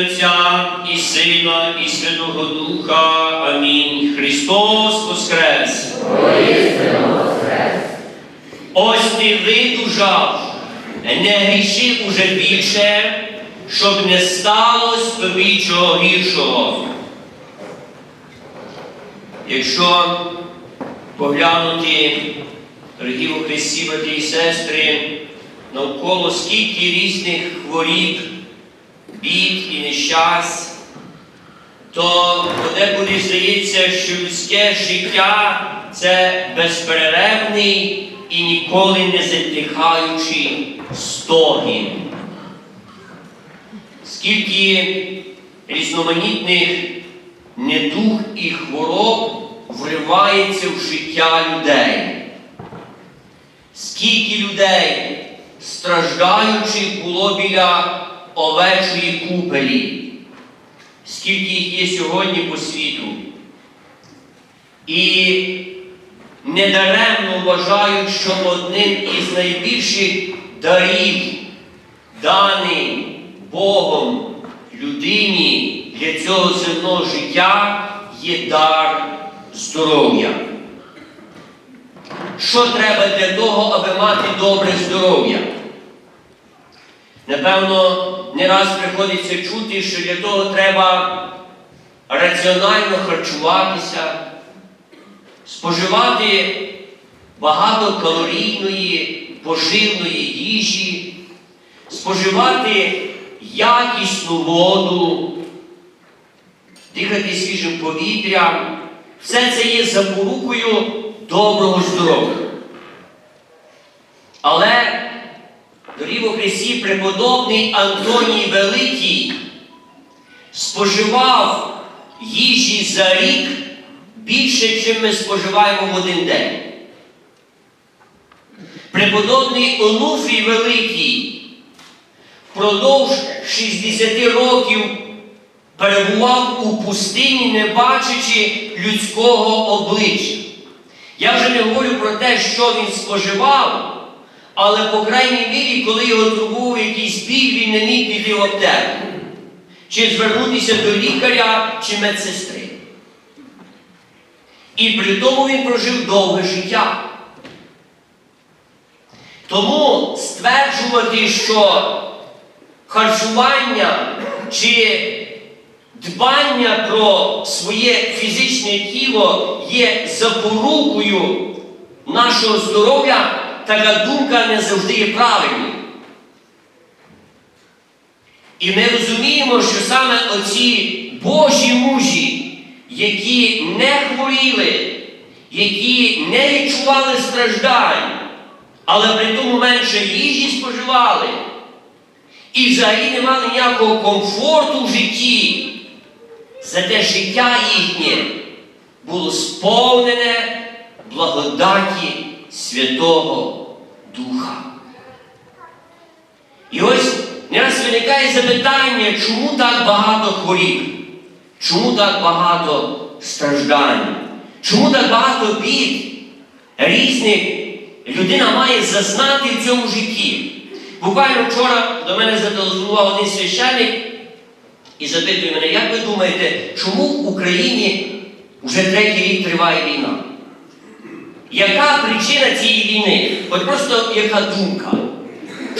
Отця і Сина, і Святого Духа. Амінь. Христос Воскрес! Ось ти видужав, не гріши уже більше, щоб не сталося тобі чого гіршого. Якщо поглянути, дорогі у Христі, брати і сестри, навколо скільки різних хворіб, бід і нещасть, то подекуди здається, що людське життя це безперервний і ніколи не затихаючий стогін. Скільки різноманітних недуг і хвороб вривається в життя людей. Скільки людей, страждаючих, було біля овечої купелі, скільки їх є сьогодні по світу. І недаремно вважають, що одним із найбільших дарів, даний Богом людині для цього земного життя є дар здоров'я. Що треба для того, аби мати добре здоров'я? Напевно, не раз приходиться чути, що для того треба раціонально харчуватися, споживати багато калорійної, поживної їжі, споживати якісну воду, дихати свіжим повітрям. Все це є запорукою доброго здоров'я. Але дорів у Христі преподобний Антоній Великий споживав їжі за рік більше, чим ми споживаємо в один день. Преподобний Онуфрій Великий впродовж 60 років перебував у пустині, не бачачи людського обличчя. Я вже не говорю про те, що він споживав, але, по крайній мірі, коли його турбував якийсь біль, він не міг піти в аптеку, чи звернутися до лікаря чи медсестри. І при тому він прожив довге життя. Тому стверджувати, що харчування чи дбання про своє фізичне тіло є запорукою нашого здоров'я, така думка не завжди є правильною. І ми розуміємо, що саме оці Божі мужі, які не хворіли, які не відчували страждань, але при тому менше їжі споживали, і взагалі не мали ніякого комфорту в житті, зате життя їхнє було сповнене благодаті Святого Духа. І ось не раз виникає запитання, чому так багато хворіб, чому так багато страждань, чому так багато бід різних людина має зазнати в цьому житті. Буквально вчора до мене зателефонував один священник і запитує мене, як ви думаєте, чому в Україні вже третій рік триває війна? Яка причина цієї війни? От просто яка думка?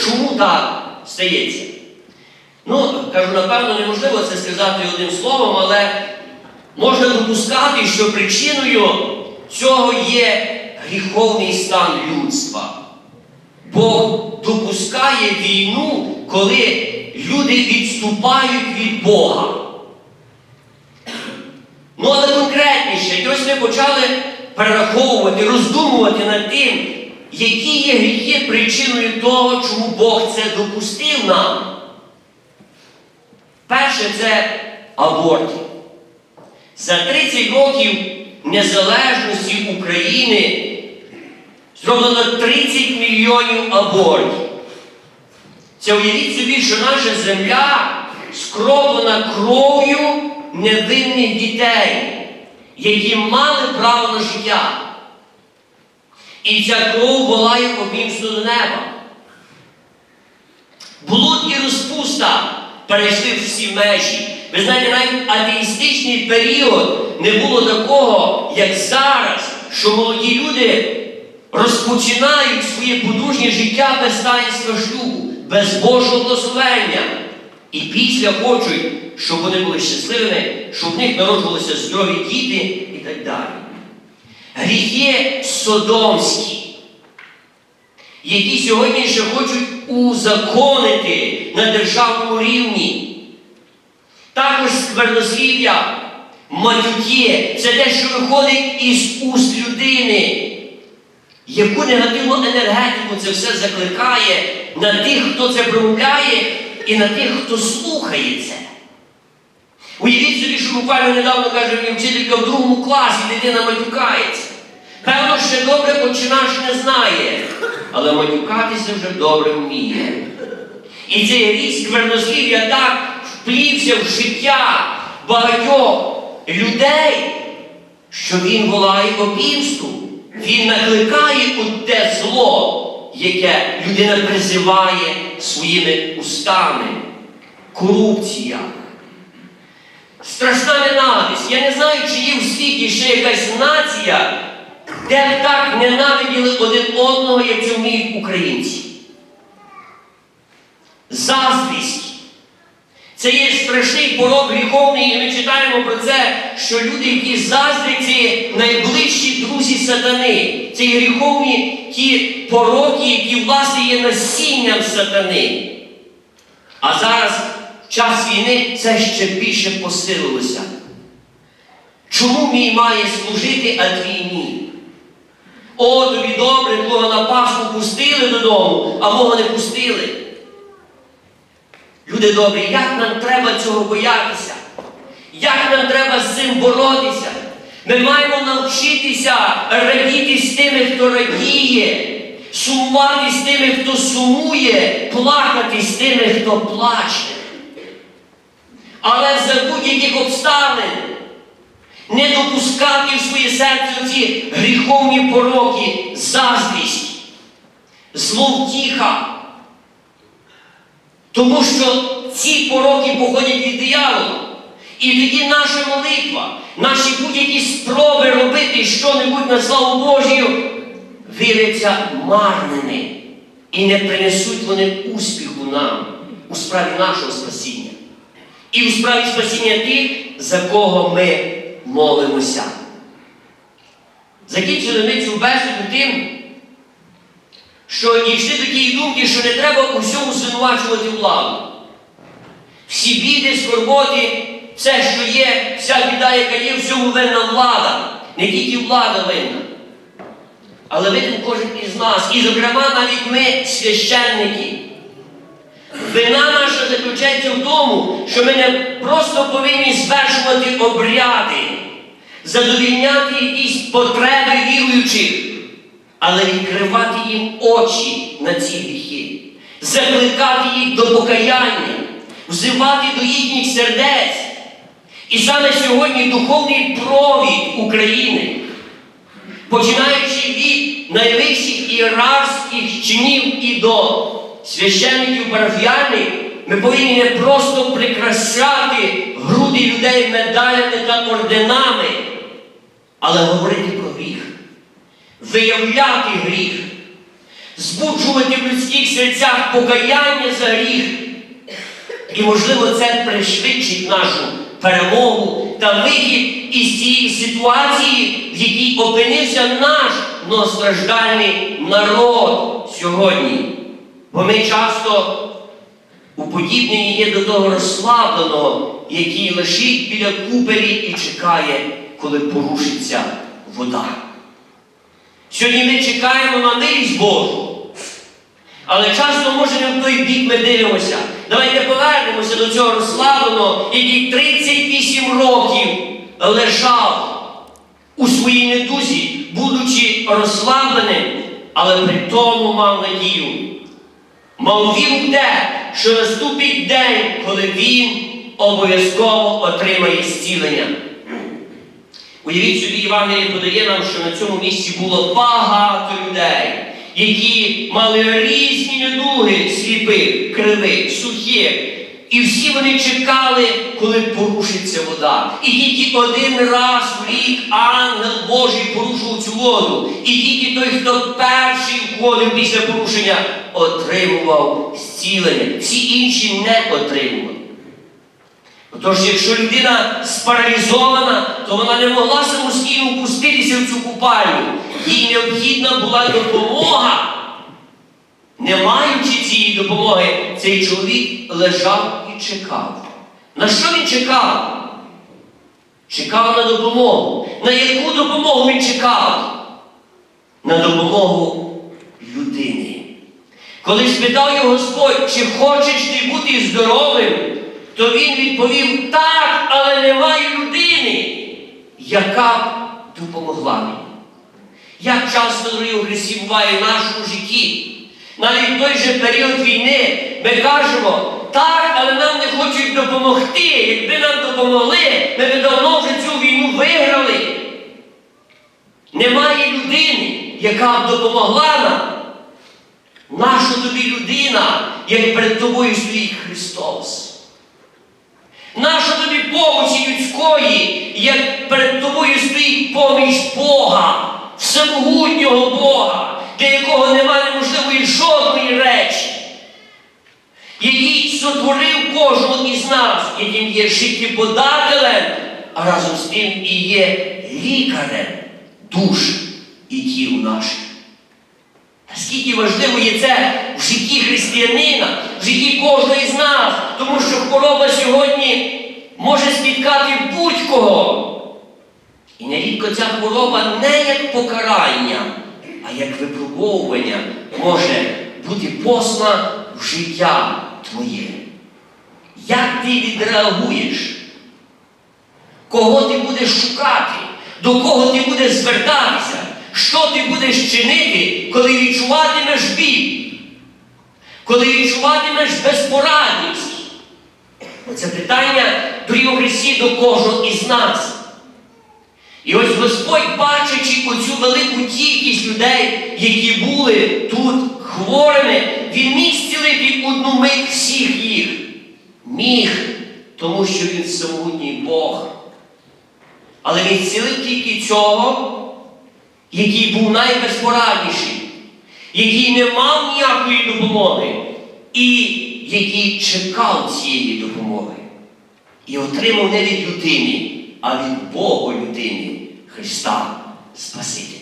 Чому так стається? Ну, кажу, напевно, неможливо це сказати одним словом, але можна допускати, що причиною цього є гріховний стан людства. Бог допускає війну, коли люди відступають від Бога. Ну, але конкретніше, і ось ми почали перераховувати, роздумувати над тим, які є гріхи причиною того, чому Бог це допустив нам. Перше це аборт. За 30 років незалежності України зроблено 30 мільйонів абортів. Це уявіть собі, що наша земля скроплена кров'ю невинних дітей, які мали право на життя. І ця кров волає обімство до неба. Блуд і розпуста перейшли всі межі. Ви знаєте, навіть атеїстичний період не було такого, як зараз, що молоді люди розпочинають своє подружнє життя без таїнства шлюбу, без Божого благословення. І після хочуть, щоб вони були щасливими, щоб в них народжувалися здорові діти і так далі. Гріхи содомські, які сьогодні ще хочуть узаконити на державному рівні. Також сквернослів'я, матюки це те, що виходить із уст людини. Яку негативну енергетику це все закликає на тих, хто це промовляє, і на тих, хто слухає це. Уявіть собі, буквально недавно каже мені вчителька в другому класі, дитина матюкається. Певно, ще добре починаш не знає, але матюкатися вже добре вміє. І цей рік сквернослів'я так вплівся в життя багатьох людей, що він волає опівству. Він накликає у те зло, яке людина призиває своїми устами. Корупція. Страшна ненависть. Я не знаю, чи є в світі ще якась нація, де б так ненавиділи один одного, як це вміють українці. Заздрість. Це є страшний порок гріховний, і ми читаємо про це, що люди, які заздрять, це найближчі друзі сатани. Це є гріховні ті пороки, які власне є насінням сатани. Час війни, це ще більше посилилося. Чому мій має служити, а твій ні? О, тобі добре, кого на Пасху пустили додому, а мого не пустили. Люди добрі, як нам треба цього боятися? Як нам треба з цим боротися? Ми маємо навчитися радіти з тими, хто радіє, сумувати з тими, хто сумує, плакати з тими, хто плаче. Але за будь-яких обставин не допускати в своє серце ці гріховні пороки, заздрість, зловтіха. Тому що ці пороки походять від диявола. І тоді наша молитва, наші будь-які спроби робити щось на славу Божію, виявляться марними і не принесуть вони успіху нам у справі нашого спасіння. І у справі спасіння тих, за кого ми молимося. Закінчили ми цю бесіду тим, що дійшли до тієї думки, що не треба у всьому звинувачувати владу. Всі біди, скорботи, все, що є, вся біда, яка є, всьому винна влада. Не тільки влада винна. Але винен кожен із нас. І, зокрема, навіть ми, священники. Вина наша заключається в тому, що ми не просто повинні звершувати обряди, задовільняти якісь потреби віруючих, але відкривати їм очі на ці гріхи, закликати їх до покаяння, взивати до їхніх сердець. І саме сьогодні духовний провід України, починаючи від найвищих ієрархських чинів і до священників парафіальних, ми повинні не просто прикрашати груди людей медалями та орденами, але говорити про гріх виявляти гріх, збуджувати в людських серцях покаяння за гріх. І, можливо, це пришвидшить нашу перемогу та вихід із цієї ситуації, в якій опинився наш многостраждальний народ сьогодні. Бо ми часто уподібнені є до того розслабленого, який лежить біля купелі і чекає, коли порушиться вода. Сьогодні ми чекаємо на милість Божу. Але часто, може, не в той бік ми дивимося. Давайте повернемося до цього розслабленого, який 38 років лежав у своїй недузі, будучи розслабленим, але при тому мав надію. Мав він те, що наступить день, коли він обов'язково отримає зцілення. Уявіть собі, Євангеліє подає нам, що на цьому місці було багато людей, які мали різні недуги сліпих, кривих, сухих. І всі вони чекали, коли порушиться вода. І тільки один раз в рік ангел Божий порушував цю воду. І тільки той, хто перший входив після порушення, отримував зцілення. Всі інші не отримували. Тож, якщо людина спаралізована, то вона не могла самостійно опуститися в цю купальню. Їй необхідна була допомога. Не маючи цієї допомоги, цей чоловік лежав і чекав. На що він чекав? Чекав на допомогу. На яку допомогу він чекав? На допомогу людини. Коли спитав його Господь, чи хочеш ти бути здоровим, то він відповів так, але немає людини, яка б допомогла мені. Як часто дорогі у Христі буває в нашому житті, навіть в той же період війни ми кажемо, так, але нам не хочуть допомогти. Якби нам допомогли, ми б давно вже цю війну виграли. Немає людини, яка б допомогла нам. Наша тобі людина, як перед тобою стоїть Христос. Наша тобі помочі людської, як перед тобою стоїть поміч Бога, всемогутнього Бога, для якого немає неможливої жодної речі, який сотворив кожного із нас, яким є життєподателем, а разом з тим і є лікарем душ і тіл наших. Наскільки важливо є це в житті християнина, в житті кожного із нас, тому що хвороба сьогодні може спіткати будь-кого. І нерідко ця хвороба не як покарання, а як випробовування може бути посла в життя твоє. Як ти відреагуєш? Кого ти будеш шукати? До кого ти будеш звертатися? Що ти будеш чинити, коли відчуватимеш біль? Коли відчуватимеш безпорадність? Це питання доріг до кожного із нас. І ось Господь, бачачи оцю велику кількість людей, які були тут хворими, Він міг зцілити одну мить всіх їх. Міг, тому що він самотній Бог. Але він зцілив тільки цього, який був найбезпорадніший, який не мав ніякої допомоги, і який чекав цієї допомоги. І отримав не від людини, а від Бога людини Христа Спасителя.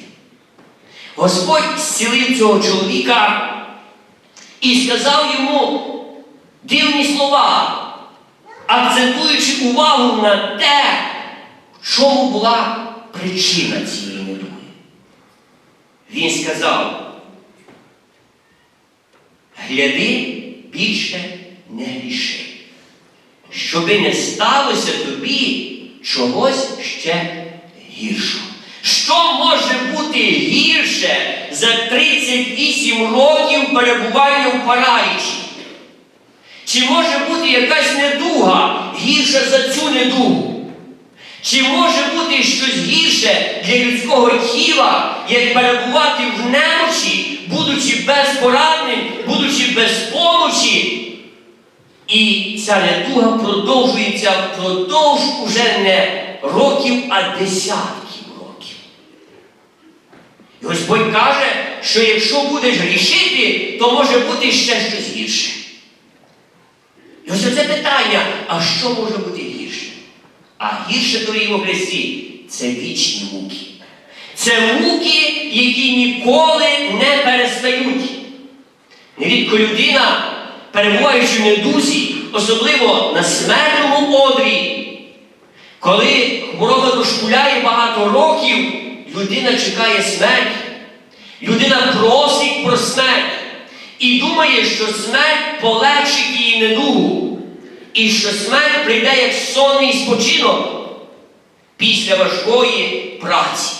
Господь зцілив цього чоловіка і сказав йому дивні слова, акцентуючи увагу на те, в чому була причина цієї недуги. Він сказав, гляди більше не гріши, щоби не сталося тобі чогось ще гіршого. Що може бути гірше за 38 років перебування в паралічі? Чи може бути якась недуга гірша за цю недугу? Чи може бути щось гірше для людського тіла, як перебувати в немочі, будучи безпорадним, будучи без помочі? І ця недуга продовжується впродовж уже не років, а десятків років. І Господь каже, що якщо будеш грішити, то може бути ще щось гірше. І ось це питання, а що може бути гірше? А гірше дорогі Христі це вічні муки. Це муки, які ніколи не перестають. Нерідко людина, перебуваючи в недузі, особливо на смертному одрі, коли хвороба дошкуляє багато років, людина чекає смерті. Людина просить про смерть і думає, що смерть полегшить її недугу, і що смерть прийде як сонний спочинок після важкої праці.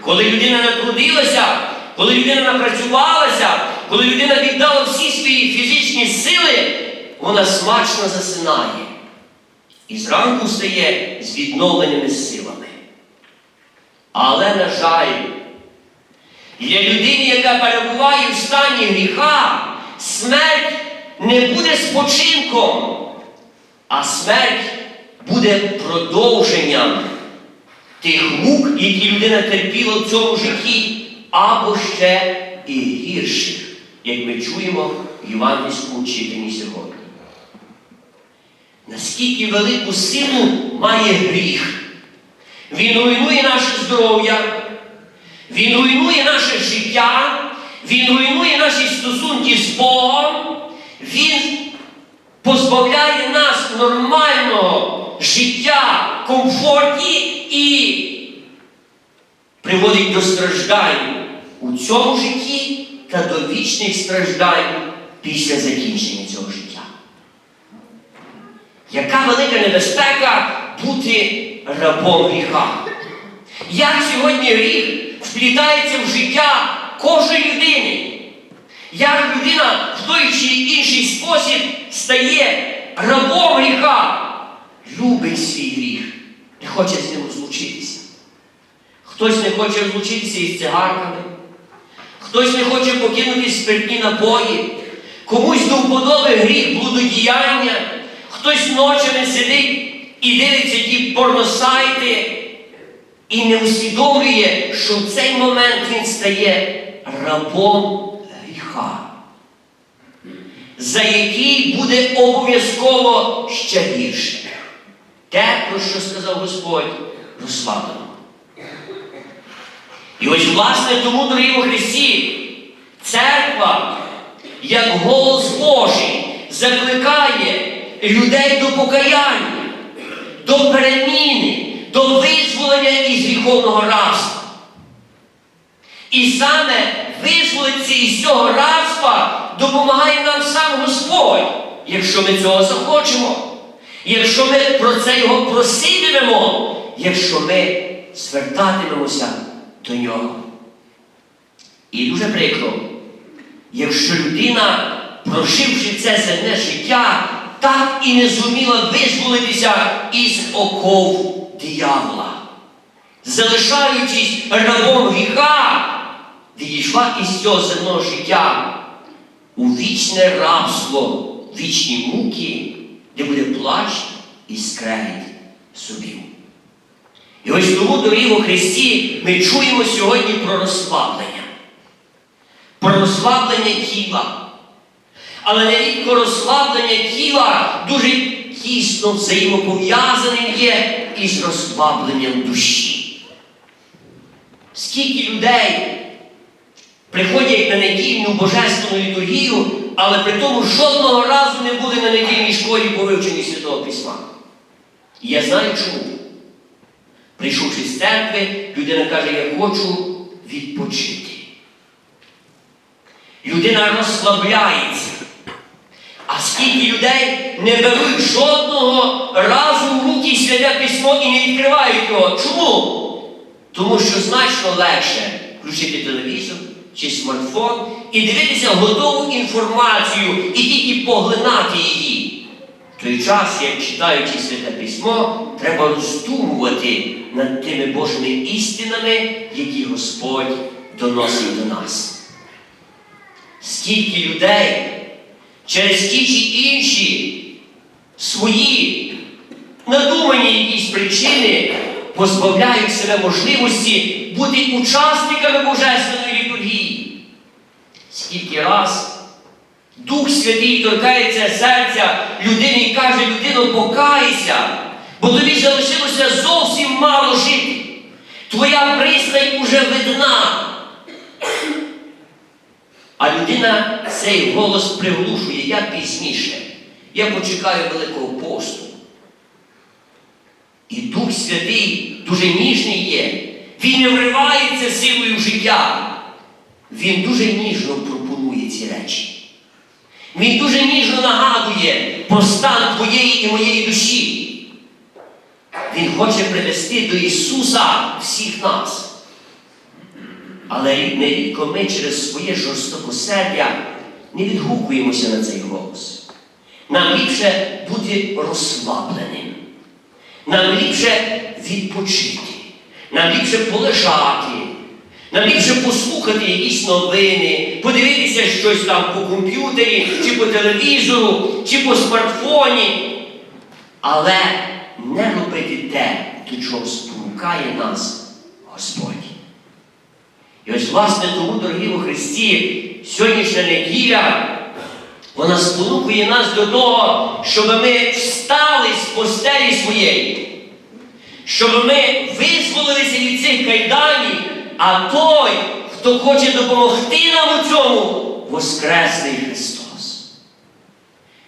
Коли людина натрудилася, коли людина напрацювалася, коли людина віддала всі свої фізичні сили, вона смачно засинає. І зранку встає з відновленими силами. Але, на жаль, для людини, яка перебуває в стані гріха, смерть не буде спочинком, а смерть буде продовженням тих мук, які людина терпіла в цьому житті, або ще і гірших, як ми чуємо в євангельському читанні сьогодні. Наскільки велику силу має гріх? Він руйнує наше здоров'я, він руйнує наше життя, він руйнує наші стосунки з Богом, він позбавляє нас нормального життя, комфорті і приводить до страждань у цьому житті та до вічних страждань після закінчення цього життя. Яка велика небезпека бути рабом гріха? Як сьогодні гріх вплітається в життя кожної людини? Як людина в той чи інший спосіб стає рабом гріха, любить свій гріх, не хоче з ним розлучитися. Хтось не хоче розлучитися із цигарками, хтось не хоче покинути спиртні напої, комусь до вподоби гріх блудодіяння, хтось ночами сидить і дивиться ті порносайти і не усвідомлює, що в цей момент він стає рабом гріха, за який буде обов'язково ще гірше. Те, про що сказав Господь, розслаблено. І ось, власне, тому, дорогі у Христі, церква, як голос Божий, закликає людей до покаяння, до переміни, до визволення із гріховного рабства. І саме визволитися із цього рабства допомагає нам сам Господь, якщо ми цього захочемо, якщо ми про це його проситимемо, якщо ми звертатимемося до нього. І дуже прикро, якщо людина, проживши це земне життя, так і не зуміла визволитися із оков диявола, залишаючись рабом гріха, відійшла із цього земного життя у вічне рабство, вічні муки, де буде плач і скрегіт собі. І ось тому, дорогі у Христі, ми чуємо сьогодні про розслаблення. Про розслаблення тіла. Але нерідко розслаблення тіла дуже тісно взаємопов'язаним є із розслабленням душі. Скільки людей приходять на недільну божественну літургію, але при тому жодного разу не були на недільній школі по вивченні Святого Письма. І я знаю чому. Прийшовши з церкви, людина каже, я хочу відпочити. Людина розслабляється. А скільки людей не беруть жодного разу в руки святе письмо і не відкривають його. Чому? Тому що значно легше включити телевізор чи смартфон і дивитися готову інформацію і тільки поглинати її. В той час, як читаючи святе письмо, треба роздумувати над тими Божими істинами, які Господь доносить до нас. Скільки людей через ті чи інші свої надумані якісь причини позбавляють себе можливості бути учасниками Божественної літургії. Скільки раз Дух Святий торкається серця людини і каже, людино, покайся, бо тобі залишилося зовсім мало жити. Твоя пристань уже видна. А людина цей голос приглушує, я пізніше. Я почекаю Великого посту. І Дух Святий дуже ніжний є. Він не вривається силою життя. Він дуже ніжно пропонує ці речі. Він дуже ніжно нагадує про стан твоєї і моєї душі. Він хоче привести до Ісуса всіх нас. Але нерідко ми через своє жорстокосердя не відгукуємося на цей голос. Нам ліпше бути розслабленим. Нам ліпше відпочити. Нам ліпше полежати. Нам ліпше послухати якісь новини, подивитися щось там по комп'ютері, чи по телевізору, чи по смартфоні. Але не робити те, до чого спонукає нас Господь. І ось, власне, тому, дорогі у Христі, сьогоднішня неділя, вона спонукує нас до того, щоб ми встали з постелі своєї, щоб ми визволилися від цих кайданів, а той, хто хоче допомогти нам у цьому, Воскресний Христос.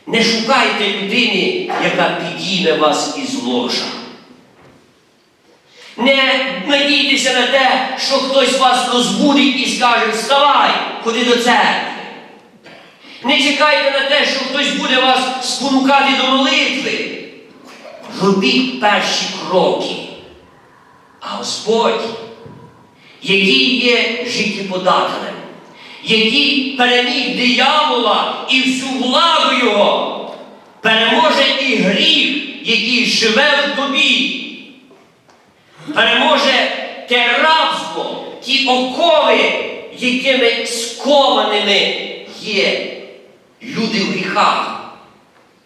Не шукайте людини, яка підійме вас із ложа. Не надійтеся на те, що хтось вас розбудить і скаже, вставай, ходи до церкви. Не чекайте на те, що хтось буде вас спонукати до молитви. Робіть перші кроки. А Господь, який є життєподателем, який переміг диявола і всю владу його, переможе і гріх, який живе в тобі переможе те рабство, ті окови, якими скованими є люди в гріхах.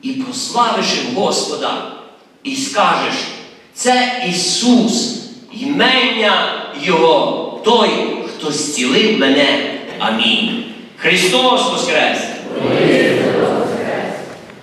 І прославиш Господа, і скажеш, це Ісус, імення Його, той, хто зцілив мене. Амінь. Христос Воскрес!